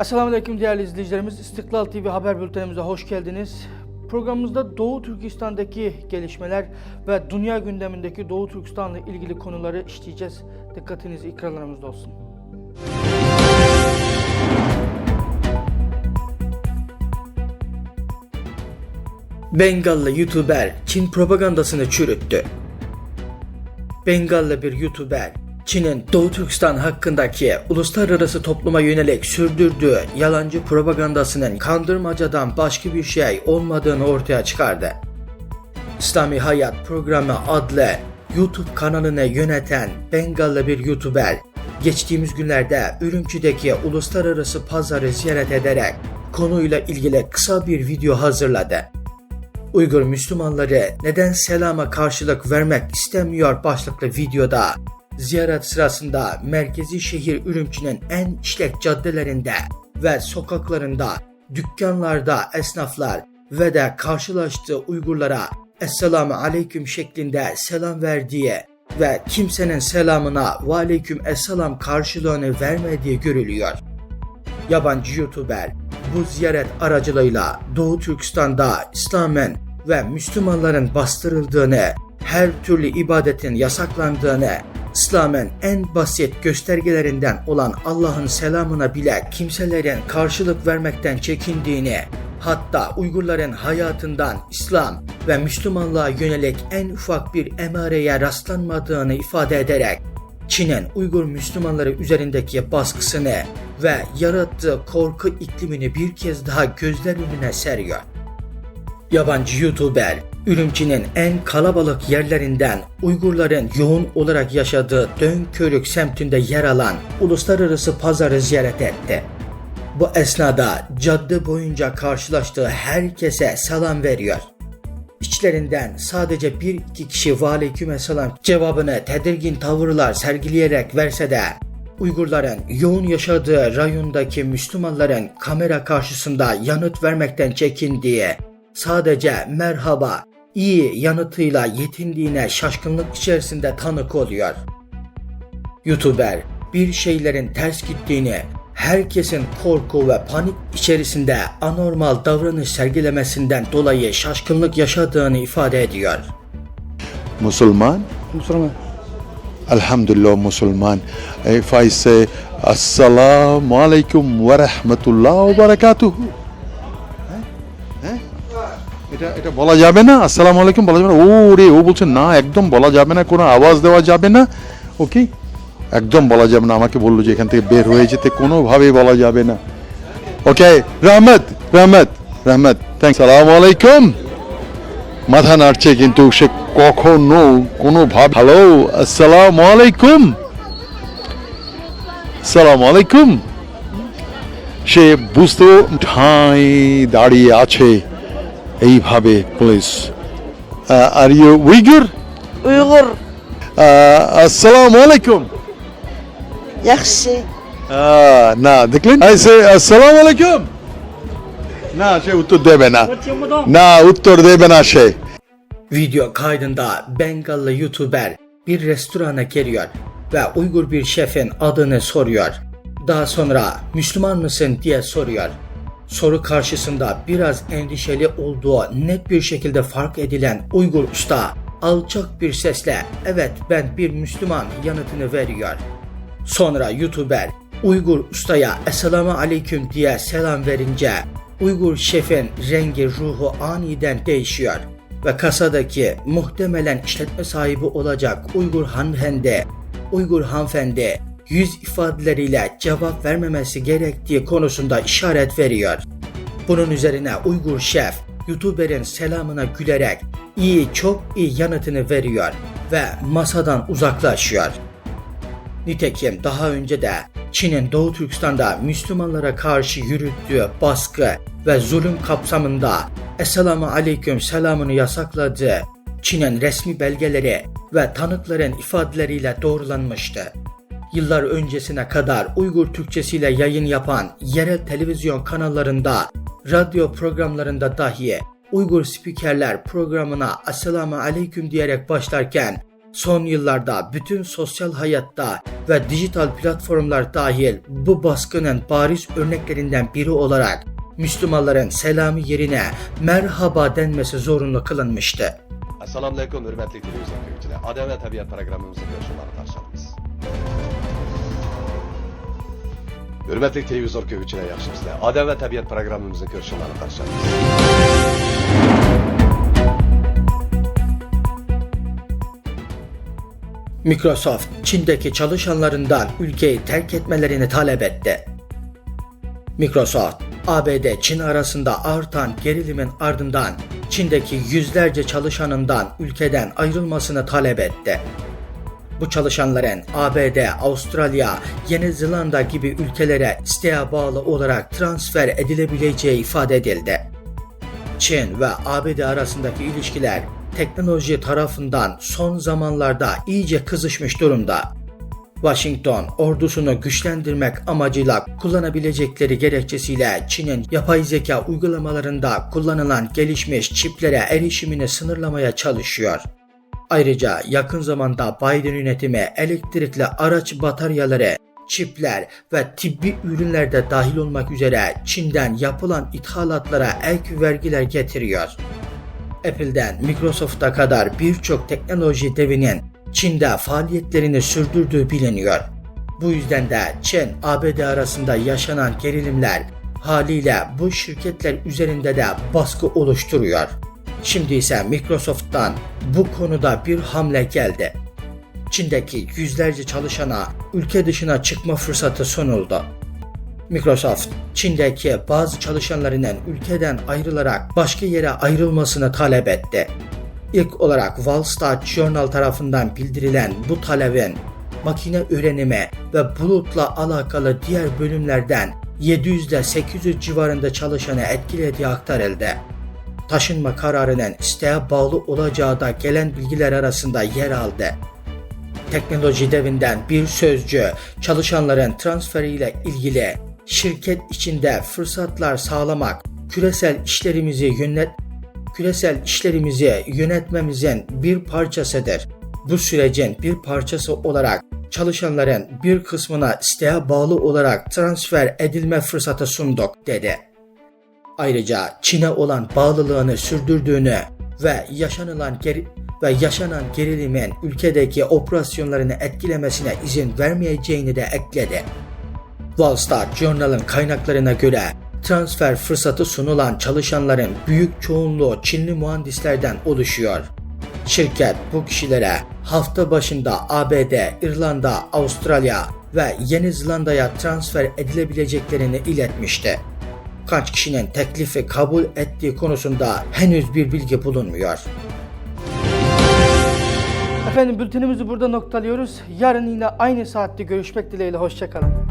Esselamu Aleyküm değerli izleyicilerimiz. İstiklal TV haber bültenimize hoş geldiniz. Programımızda Doğu Türkistan'daki gelişmeler ve dünya gündemindeki Doğu Türkistan'la ilgili konuları işleyeceğiz. Dikkatiniz ekranlarımızda olsun. Bengallı YouTuber Çin propagandasını çürüttü. Bengallı bir YouTuber, Çin'in Doğu Türkistan hakkındaki uluslararası topluma yönelik sürdürdüğü yalancı propagandasının kandırmacadan başka bir şey olmadığını ortaya çıkardı. İslami Hayat Programı adlı YouTube kanalını yöneten Bengallı bir YouTuber, geçtiğimiz günlerde Ürümçi'deki uluslararası pazarı ziyaret ederek konuyla ilgili kısa bir video hazırladı. Uygur Müslümanları neden selama karşılık vermek istemiyor başlıklı videoda ziyaret sırasında merkezi şehir Ürümçi'nin en işlek caddelerinde ve sokaklarında, dükkanlarda esnaflar ve de karşılaştığı Uygurlara Esselamu Aleyküm şeklinde selam verdiği ve kimsenin selamına ve Aleyküm Esselam karşılığını vermediği görülüyor. Yabancı YouTuber bu ziyaret aracılığıyla Doğu Türkistan'da İslam'ın ve Müslümanların bastırıldığını, her türlü ibadetin yasaklandığını, İslam'ın en basit göstergelerinden olan Allah'ın selamına bile kimselerin karşılık vermekten çekindiğini, hatta Uygurların hayatından İslam ve Müslümanlığa yönelik en ufak bir emareye rastlanmadığını ifade ederek Çin'in Uygur Müslümanları üzerindeki baskısını ve yarattığı korku iklimini bir kez daha gözler önüne seriyor. Yabancı YouTuber, Ürümçi'nin en kalabalık yerlerinden Uygurların yoğun olarak yaşadığı Dönkörük semtinde yer alan uluslararası pazarı ziyaret etti. Bu esnada cadde boyunca karşılaştığı herkese selam veriyor. İçlerinden sadece bir iki kişi Aleykümselam cevabını tedirgin tavırlar sergileyerek verse de Uygurların yoğun yaşadığı rayondaki Müslümanların kamera karşısında yanıt vermekten çekindiği, sadece merhaba, iyi yanıtıyla yetindiğine şaşkınlık içerisinde tanık oluyor. YouTuber bir şeylerin ters gittiğini, herkesin korku ve panik içerisinde anormal davranış sergilemesinden dolayı şaşkınlık yaşadığını ifade ediyor. Musulman? Müslüman. Alhamdulillah Musulman. If I say Assalamu alaikum wa rahmatullah wa barakatuh. এটা এটা বলা যাবে না? আসসালামু আলাইকুম, বলা যাবে না। ও রে ও বলছে, না, একদম বলা যাবে না, কোনো আওয়াজ দেওয়া যাবে না। ওকে? একদম বলা যাবে না। আমাকে বলল যে এখান থেকে বের হয়ে যেতে, কোনোভাবেই বলা যাবে না। ওকে, রহমত রহমত রহমত। থ্যাংক সালামু আলাইকুম। মাথা নাড়ছে কিন্তু সে কখনো কোনো ভাব হ্যালো আসসালামু আলাইকুম। সালাম আলাইকুম। সে বুঝতেও ঠাঁই দাঁড়িয়ে আছে। এইভাবে please are you Uyghur Uyghur আসসালামু আলাইকুম yaxshi আহ, না দেখলেন আই সে আসসালামু আলাইকুম না সে উত্তর দেবে না না উত্তর দেবে না সে Video kaydında Bengallı YouTuber bir restorana geliyor ve Uygur bir şefin adını soruyor. Daha sonra Müslüman mısın diye soruyor. Soru karşısında biraz endişeli olduğu net bir şekilde fark edilen Uygur usta alçak bir sesle evet ben bir Müslüman yanıtını veriyor. Sonra YouTuber Uygur ustaya Esselamu Aleyküm diye selam verince Uygur şefin rengi ruhu aniden değişiyor ve kasadaki muhtemelen işletme sahibi olacak Uygur hanımefendi, Uygur hanımefendi yüz ifadeleriyle cevap vermemesi gerektiği konusunda işaret veriyor. Bunun üzerine Uygur şef YouTuber'in selamına gülerek iyi çok iyi yanıtını veriyor ve masadan uzaklaşıyor. Nitekim daha önce de Çin'in Doğu Türkistan'da Müslümanlara karşı yürüttüğü baskı ve zulüm kapsamında Esselamu Aleyküm selamını yasakladığı Çin'in resmi belgeleri ve tanıkların ifadeleriyle doğrulanmıştı. Yıllar öncesine kadar Uygur Türkçesiyle yayın yapan yerel televizyon kanallarında, radyo programlarında dahi Uygur spikerler programına Esselamu Aleyküm diyerek başlarken son yıllarda bütün sosyal hayatta ve dijital platformlar dahil bu baskının bariz örneklerinden biri olarak Müslümanların selamı yerine merhaba denmesi zorunlu kılınmıştı. Assalomu alaykum hurmatli televizor ko'ruvchilar. Odam va tabiat programmamizga ko'rishlarni qarshilamiz. Hurmatli televizor ko'ruvchilar yaxshimisizlar? Odam va tabiat programmamizni ko'rishlarni qarshilamiz. Microsoft, Çin'deki çalışanlarından ülkeyi terk etmelerini talep etti. Microsoft, ABD-Çin arasında artan gerilimin ardından Çin'deki yüzlerce çalışanından ülkeden ayrılmasını talep etti. Bu çalışanların ABD, Avustralya, Yeni Zelanda gibi ülkelere isteğe bağlı olarak transfer edilebileceği ifade edildi. Çin ve ABD arasındaki ilişkiler teknoloji tarafından son zamanlarda iyice kızışmış durumda. Washington ordusunu güçlendirmek amacıyla kullanabilecekleri gerekçesiyle Çin'in yapay zeka uygulamalarında kullanılan gelişmiş çiplere erişimini sınırlamaya çalışıyor. Ayrıca yakın zamanda Biden yönetimi elektrikli araç bataryaları, çipler ve tıbbi ürünlerde dahil olmak üzere Çin'den yapılan ithalatlara ek vergiler getiriyor. Apple'den Microsoft'a kadar birçok teknoloji devinin Çin'de faaliyetlerini sürdürdüğü biliniyor. Bu yüzden de Çin, ABD arasında yaşanan gerilimler haliyle bu şirketler üzerinde de baskı oluşturuyor. Şimdi ise Microsoft'tan bu konuda bir hamle geldi. Çin'deki yüzlerce çalışana ülke dışına çıkma fırsatı sunuldu. Microsoft, Çin'deki bazı çalışanlarının ülkeden ayrılarak başka yere ayrılmasını talep etti. İlk olarak Wall Street Journal tarafından bildirilen bu talebin makine öğrenimi ve bulutla alakalı diğer bölümlerden 700 ile 800 civarında çalışanı etkilediği aktarıldı. Taşınma kararının isteğe bağlı olacağı da gelen bilgiler arasında yer aldı teknoloji devinden bir sözcü çalışanların transferiyle ilgili şirket içinde fırsatlar sağlamak, küresel işlerimizi yönet küresel işlerimizi yönetmemizin bir parçasıdır. Bu sürecin bir parçası olarak çalışanların bir kısmına isteğe bağlı olarak transfer edilme fırsatı sunduk dedi. Ayrıca Çin'e olan bağlılığını sürdürdüğünü ve yaşanılan geri ve yaşanan gerilimin ülkedeki operasyonlarını etkilemesine izin vermeyeceğini de ekledi. Wall Street Journal'ın kaynaklarına göre transfer fırsatı sunulan çalışanların büyük çoğunluğu Çinli mühendislerden oluşuyor. Şirket bu kişilere hafta başında ABD, İrlanda, Avustralya ve Yeni Zelanda'ya transfer edilebileceklerini iletmişti. Kaç kişinin teklifi kabul ettiği konusunda henüz bir bilgi bulunmuyor. Efendim bültenimizi burada noktalıyoruz. Yarın yine aynı saatte görüşmek dileğiyle. Hoşçakalın.